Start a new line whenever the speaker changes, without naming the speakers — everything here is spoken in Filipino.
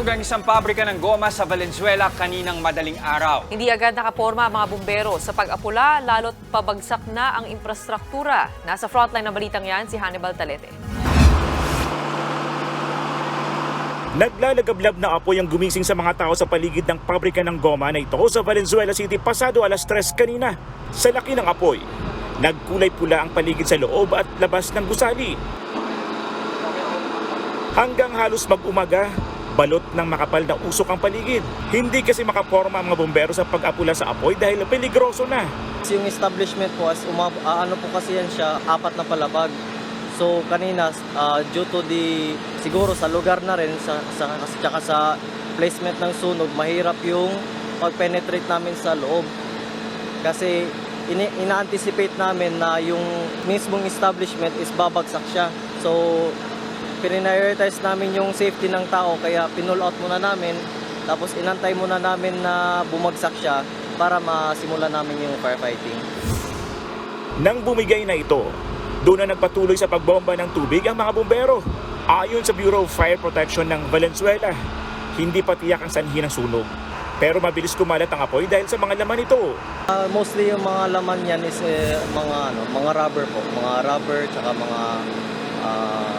Nasunog ang isang pabrika ng goma sa Valenzuela kaninang madaling araw.
Hindi agad nakaporma ang mga bumbero sa pag-apula, lalo't pabagsak na ang infrastruktura. Nasa frontline ng balitang yan si Hannibal Talete.
Naglalagablab na apoy ang gumising sa mga tao sa paligid ng pabrika ng goma na ito sa Valenzuela City pasado alas 3 kanina. Sa laki ng apoy, nagkulay pula ang paligid sa loob at labas ng gusali. Hanggang halos mag-umaga, balot ng makapal na usok ang paligid. Hindi kasi makaporma ang mga bombero sa pag-apula sa apoy dahil peligroso na.
Yung establishment po, as umab- ah, ano po kasi yan siya, apat na palabag. So kanina, ah, due to the, siguro sa lugar na rin, sa, sa, tsaka sa placement ng sunog, mahirap yung pag-penetrate namin sa loob. Kasi ini- ina-anticipate namin na yung mismong establishment is babagsak siya. So, prioritize namin yung safety ng tao kaya pinull out muna namin tapos inantay muna namin na bumagsak siya para masimulan namin yung firefighting.
Nang bumigay na ito, doon na nagpatuloy sa pagbomba ng tubig ang mga bombero. Ayon sa Bureau of Fire Protection ng Valenzuela, hindi pa tiyak ang sanhi ng sunog. Pero mabilis kumalat ang apoy dahil sa mga laman nito.
Ah, mostly yung mga laman yan is eh, mga ano, mga rubber po, mga rubber tsaka mga ah,